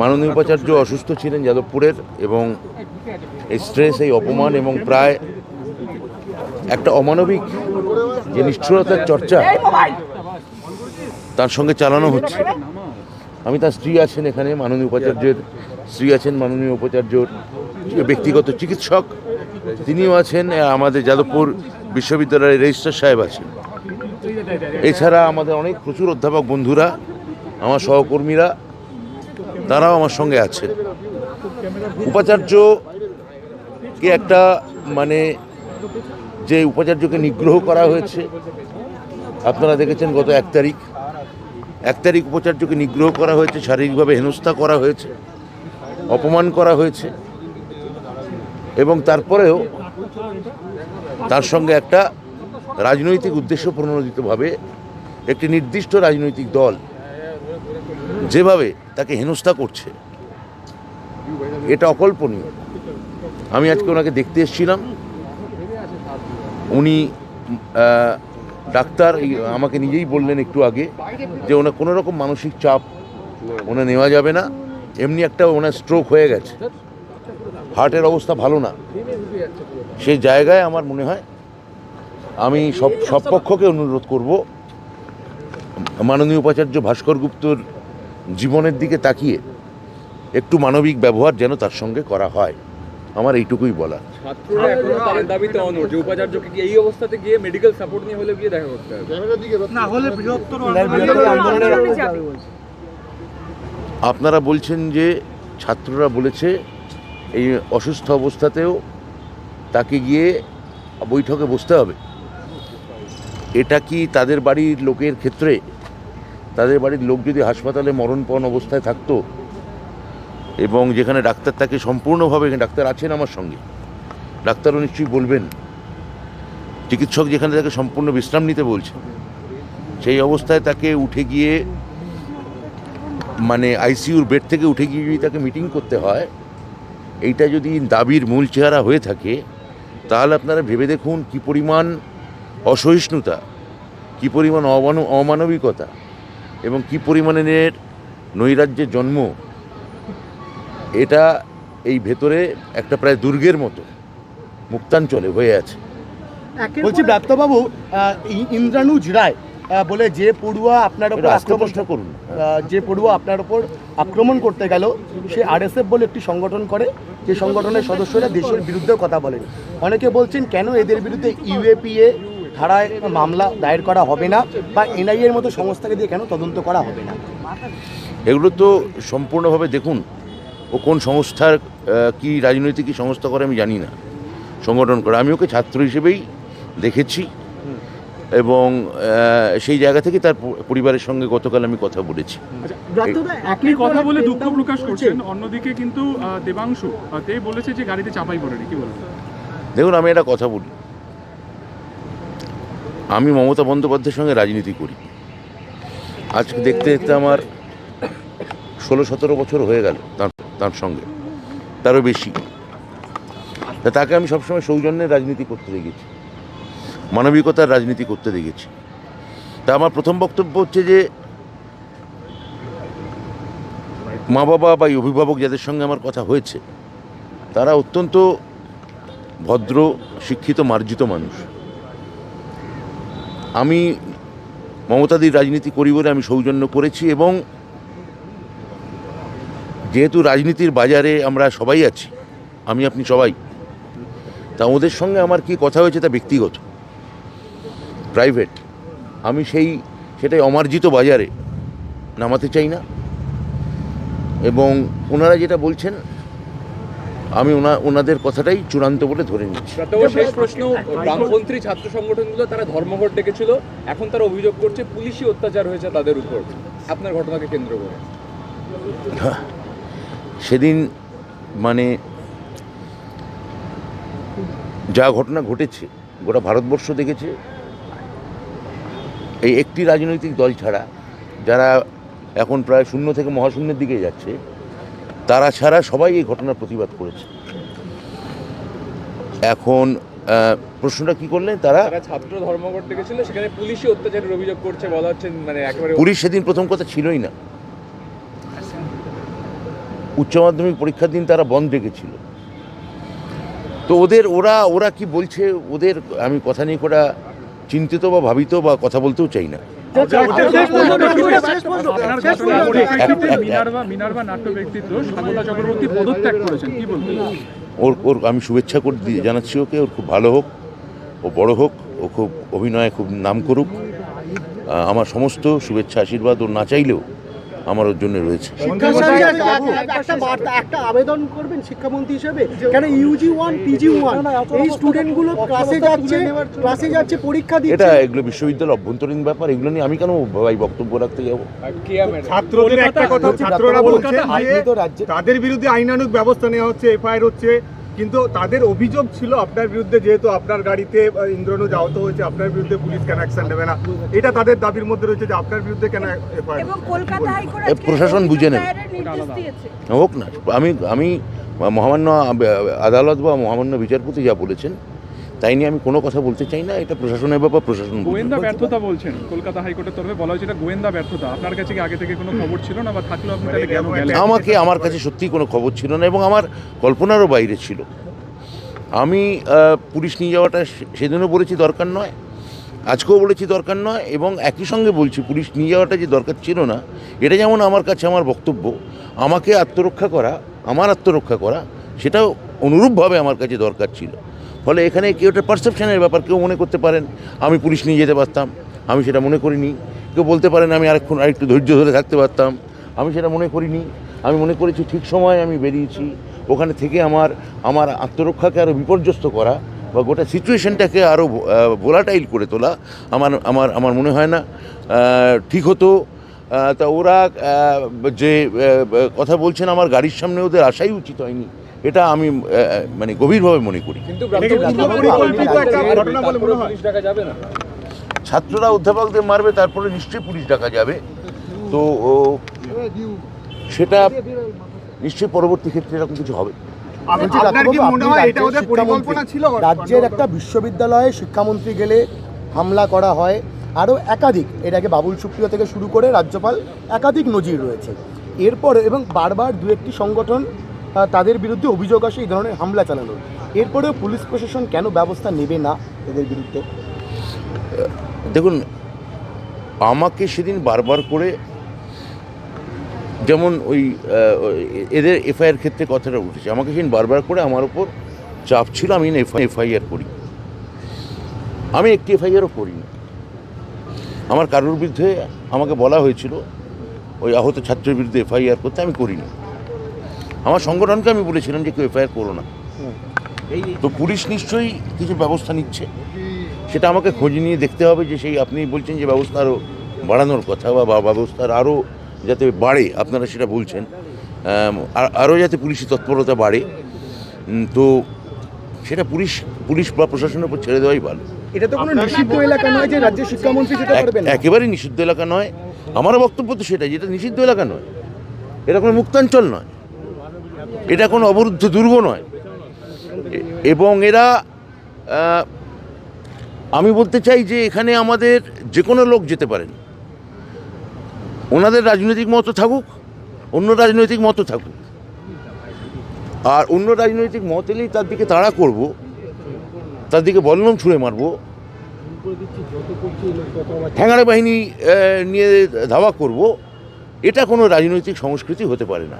মাননীয় উপাচার্য অসুস্থ ছিলেন যাদবপুরের এবং এই স্ট্রেস এই অপমান এবং প্রায় একটা অমানবিক যে নিষ্ঠুরতার চর্চা তার সঙ্গে চালানো হচ্ছে। আমি তার স্ত্রী আছেন এখানে, মাননীয় উপাচার্যের স্ত্রী আছেন, মাননীয় উপাচার্যর ব্যক্তিগত চিকিৎসক, তিনিও আছেন আমাদের যাদবপুর বিশ্ববিদ্যালয়ের রেজিস্ট্রার সাহেব আছেন। এছাড়া আমাদের অনেক প্রচুর অধ্যাপক বন্ধুরা আমার সহকর্মীরা, তারাও আমার সঙ্গে আছেন। উপাচার্যকে একটা মানে যে উপাচার্যকে নিগ্রহ করা হয়েছে, আপনারা দেখেছেন গত এক তারিখ। এক তারিখ উপাচার্যকে নিগ্রহ করা হয়েছে, শারীরিকভাবে হেনস্থা করা হয়েছে, অপমান করা হয়েছে, এবং তারপরেও তার সঙ্গে একটা রাজনৈতিক উদ্দেশ্য প্রণোদিতভাবে একটি নির্দিষ্ট রাজনৈতিক দল যেভাবে তাকে হেনস্থা করছে, এটা অকল্পনীয়। আমি আজকে ওনাকে দেখতে এসেছিলাম। উনি ডাক্তার আমাকে নিজেই বললেন একটু আগে যে ওনার কোনো রকম মানসিক চাপ ওনার নেওয়া যাবে না। এমনি একটা ওনার স্ট্রোক হয়ে গেছে। হার্টের অবস্থা ভালো না। সেই জায়গায় আমার মনে হয় আমি সব সব পক্ষকে অনুরোধ করব। মাননীয় উপাচার্য ভাস্কর গুপ্তর জীবনের দিকে তাকিয়ে একটু মানবিক ব্যবহার যেন তার সঙ্গে করা হয়। আমার এইটুকুই বলা ছাত্ররা এখনও তাদের দাবিতে অনড় যে উপাচার্যকে কি এই অবস্থাতে গিয়ে মেডিকেল সাপোর্ট নিয়ে হলে গিয়ে দেখা করতে হবে? না হলে বৃহত্তর আপনারা বলছেন যে ছাত্ররা বলেছে এই অসুস্থ অবস্থাতেও তাকে গিয়ে বৈঠকে বসতে হবে। এটা কি তাদের বাড়ির লোকের ক্ষেত্রে তাদের বাড়ির লোক যদি হাসপাতালে মরণপণ অবস্থায় থাকতো এবং যেখানে ডাক্তার তাকে সম্পূর্ণভাবে ডাক্তার আছেন আমার সঙ্গে, ডাক্তারও নিশ্চয়ই বলবেন। চিকিৎসক যেখানে তাকে সম্পূর্ণ বিশ্রাম নিতে বলছেন, সেই অবস্থায় তাকে উঠে গিয়ে মানে আইসিইউর বেড থেকে উঠে গিয়ে যদি তাকে মিটিং করতে হয়, এইটা যদি দাবির মূল চেহারা হয়ে থাকে, তাহলে আপনারা ভেবে দেখুন কি পরিমাণ অসহিষ্ণুতা, কি পরিমাণ অমান, অমানবিকতা এবং কি পরিমাণের নৈরাজ্যের জন্ম এটা এই ভেতরে একটা প্রায় দুর্গের মতো মুক্তাঞ্চলে হয়ে আছে। বলছি ব্রাত্যবাবু ইন্দ্রানুজ রায় বলে যে পড়ুয়া আপনার উপর আস্তে আক্রমণ করুন। যে পড়ুয়া আপনার উপর আক্রমণ করতে গেল সে আরএসএফ বলে একটি সংগঠন করে যে সংগঠনের সদস্যরা দেশের বিরুদ্ধে কথা বলেন। অনেকে বলছেন কেন এদের বিরুদ্ধে ইউএপিএ ধারায় মামলা দায়ের করা হবে না বা এনআইএ এর মতো সংস্থাকে দিয়ে কেন তদন্ত করা হবে না? এগুলো তো সম্পূর্ণভাবে দেখুন ও কোন সংস্থার কি রাজনৈতিক কী সংস্থা করে আমি জানি না। সংগঠন করে। আমি ওকে ছাত্র হিসেবেই দেখেছি। এবং সেই জায়গা থেকে তার পরিবারের সঙ্গে গতকাল আমি কথা বলেছি। আপনি কথা বলে দুঃখ প্রকাশ করছেন। অন্যদিকে কিন্তু দেবাংশু তে বলেছে যে গাড়িতে চাপাই পড়েনি। কি বলবেন? দেখুন আমি একটা কথা বলি। আমি মমতা বন্দ্যোপাধ্যায়ের সঙ্গে রাজনীতি করি। আজকে দেখতে দেখতে আমার ষোলো সতেরো বছর হয়ে গেল তার তার সঙ্গে, তারও বেশি। তা তাকে আমি সবসময় সৌজন্যের রাজনীতি করতে দেখেছি, মানবিকতার রাজনীতি করতে দেখেছি। তা আমার প্রথম বক্তব্য হচ্ছে যে মা বাবা বা অভিভাবক যাদের সঙ্গে আমার কথা হয়েছে, তারা অত্যন্ত ভদ্র, শিক্ষিত, মার্জিত মানুষ। আমি মমতাদির রাজনীতি করি বলে আমি সৌজন্য করেছি এবং যেহেতু রাজনীতির বাজারে আমরা সবাই আছি, আমি, আপনি সবাই, তা ওদের সঙ্গে আমার কি কথা হয়েছে তা ব্যক্তিগত প্রাইভেট আমি সেই, সেটাই অমার্জিত বাজারে নামাতে চাই না। এবং ওনারা যেটা বলছেন আমি ওনা ওনাদের কথাটাই চূড়ান্ত বলে ধরে নিচ্ছি। শেষ প্রশ্ন বামপন্থী ছাত্র সংগঠনগুলো তারা ধর্মঘট ডেকেছিল এখন তারা অভিযোগ করছে পুলিশি অত্যাচার হয়েছে তাদের উপর। আপনার ঘটনাকে কেন্দ্র করে। সেদিন মানে যা ঘটনা ঘটেছে গোটা ভারতবর্ষ দেখেছে এই একটি রাজনৈতিক দল ছাড়া যারা এখন প্রায় শূন্য থেকে মহাশূন্যের দিকে যাচ্ছে তারা ছাড়া সবাই এই ঘটনার প্রতিবাদ করেছে। এখন প্রশ্নটা কি করলেন তারা? ছাত্র ধর্মঘট গেছিল সেখানে পুলিশই অত্যাচারের অভিযোগ করছে বলা হচ্ছে মানে একেবারে পুলিশ সেদিন প্রথম কথা ছিলই না। উচ্চ মাধ্যমিক পরীক্ষার দিন তারা বন্ধ রেখেছিল। তো ওদের ওরা ওরা কি বলছে ওদের আমি কথা নিয়ে করা চিন্তিত বা ভাবিত বা কথা বলতেও চাই না। নাট্য ব্যক্তিত্ব চক্রবর্তী পদত্যাগ করেছেন কি বলবেন? ওর ওর আমি শুভেচ্ছা করে দিয়ে জানাচ্ছি ওকে ওর খুব ভালো হোক ও বড় হোক ও খুব অভিনয়ে খুব নাম করুক। আমার সমস্ত শুভেচ্ছা আশীর্বাদ ওর না চাইলেও আমার জন্য রয়েছে। একটা আবেদন করবেন শিক্ষামন্ত্রী হিসেবে? কেন ইউজি ওয়ান পিজি ওয়ান এই স্টুডেন্টগুলো ক্লাসে যাচ্ছে ক্লাসে যাচ্ছে পরীক্ষা এটা এগুলো বিশ্ববিদ্যালয়ের অভ্যন্তরীণ ব্যাপার এগুলো নিয়ে আমি কেন ভাই বক্তব্য রাখতে যাব? ছাত্রদের একটা কথা ছাত্ররা বলছে তাদের বিরুদ্ধে আইনানুগ ব্যবস্থা নেওয়া হচ্ছে এফআইআর হচ্ছে কিন্তু তাদের অভিযোগ ছিল আপনার বিরুদ্ধে যেহেতু আপনার গাড়িতে ইন্দ্রনু ইন্দ্রনুজ আহত হয়েছে আপনার বিরুদ্ধে পুলিশ কেন অ্যাকশন নেবে না? এটা তাদের দাবির মধ্যে রয়েছে যে আপনার বিরুদ্ধে কেন প্রশাসন বুঝে নেবে। হোক না আমি আমি মহামান্য আদালত বা মহামান্য বিচারপতি যা বলেছেন তাই নিয়ে আমি কোনো কথা বলতে চাই না এটা প্রশাসনের ব্যাপার প্রশাসন গোয়েন্দা ব্যর্থতা বলছেন কলকাতা হাইকোর্টের তরফে বলা হয়েছে এটা গোয়েন্দা ব্যর্থতা। আপনার কাছে কি আগে থেকে কোনো খবর ছিল না বা থাকলেও আপনি তাহলে কেন গেলেন? আমাকে আমার কাছে সত্যিই কোনো খবর ছিল না এবং আমার কল্পনারও বাইরে ছিল। আমি পুলিশ নিয়ে যাওয়াটা সে- সেদিনও বলেছি দরকার নয় আজকেও বলেছি দরকার নয় এবং একই সঙ্গে বলছি পুলিশ নিয়ে যাওয়াটা যে দরকার ছিল না এটা যেমন আমার কাছে আমার বক্তব্য আমাকে আত্মরক্ষা করা আমার আত্মরক্ষা করা সেটাও অনুরূপভাবে আমার কাছে দরকার ছিল। ফলে এখানে কেউ একটা পারসেপশনের ব্যাপার, কেউ মনে করতে পারেন, আমি পুলিশ নিয়ে যেতে পারতাম, আমি সেটা মনে করিনি। কেউ বলতে পারেন, আমি আরেকক্ষণ, আরেকটু ধৈর্য ধরে থাকতে পারতাম, আমি সেটা মনে করিনি। আমি মনে করেছি ঠিক সময় আমি বেরিয়েছি। ওখানে থেকে আমার আমার আত্মরক্ষাকে আরও বিপর্যস্ত করা বা গোটা সিচুয়েশনটাকে আরও ভোলাটাইল করে তোলা আমার আমার আমার মনে হয় না। ঠিক হতো। তা ওরা যে কথা বলছেন আমার গাড়ির সামনে ওদের আসাই উচিত হয়নি। এটা আমি মানে গভীরভাবে মনে করি। কিন্তু পরিকল্পিত একটা ঘটনা বলে মনে হয়? পুলিশ ডাকা যাবে না? ছাত্ররা অধ্যাপকদের মারবে তারপরে নিশ্চয়ই পুলিশ ডাকা যাবে। তো ও, সেটা নিশ্চয়ই পরবর্তী ক্ষেত্রে এরকম কিছু হবে। বলছি, আপনার কি ডাক্তারবাবু, মনে আপনি হয় এটা রাজ্যের ওদের শিক্ষামন্ত্রী। পরিকল্পনা ছিল? রাজ্যের একটা বিশ্ববিদ্যালয়ে শিক্ষামন্ত্রী গেলে হামলা করা হয় আরও একাধিক, এটাকে বাবুল সুপ্রিয় থেকে শুরু করে রাজ্যপাল একাধিক নজির রয়েছে। এরপরে এবং বারবার দু একটি সংগঠন তাদের বিরুদ্ধে অভিযোগ আসে এই ধরনের হামলা চালানোর। এরপরেও পুলিশ প্রশাসন কেন ব্যবস্থা নেবে না এদের বিরুদ্ধে? দেখুন, আমাকে সেদিন বারবার করে যেমন ওই এদের এফআইআর ক্ষেত্রে কথাটা উঠেছে। আমাকে সেদিন বারবার করে আমার ওপর চাপ ছিল, আমি এফআইআর করি। আমি একটি এফআইআরও করিনি। আমার কারোর বিরুদ্ধে আমাকে বলা হয়েছিল, ওই আহত ছাত্রের বিরুদ্ধে এফআইআর করতে আমি করিনি। আমার সংগঠনকে আমি বলেছিলাম যে কেউ এফআইআর করো না। তো পুলিশ নিশ্চয়ই কিছু ব্যবস্থা নিচ্ছে। সেটা আমাকে খোঁজ নিয়ে দেখতে হবে যে সেই আপনি বলছেন যে ব্যবস্থা আরও বাড়ানোর কথা বা ব্যবস্থার আরও যাতে বাড়ে, আপনারা সেটা বলছেন। আরও যাতে পুলিশি তৎপরতা বাড়ে। তো সেটা পুলিশ পুলিশ বা প্রশাসনের উপর ছেড়ে দেওয়াই ভালো। এটা তো কোনো নিষিদ্ধ এলাকা নয় যে রাজ্যের শিক্ষামন্ত্রী যেটা এক- করবেন একেবারেই নিষিদ্ধ এলাকা নয়। আমারও বক্তব্য তো সেটাই যেটা নিষিদ্ধ এলাকা নয়। এটা কোনো মুক্তাঞ্চল নয়। এটা কোনো অবরুদ্ধ দুর্গ নয়। এবং এরা আমি বলতে চাই যে এখানে আমাদের যে কোনো লোক যেতে পারেন। ওনাদের রাজনৈতিক মতো থাকুক অন্য রাজনৈতিক মতো থাকুক। আর অন্য রাজনৈতিক মত এলেই তার দিকে তাড়া করব। তার দিকে বল্লম ছুঁড়ে মারব। ঠ্যাঙাড়া বাহিনী নিয়ে ধাওয়া করব। এটা কোনো রাজনৈতিক সংস্কৃতি হতে পারে না।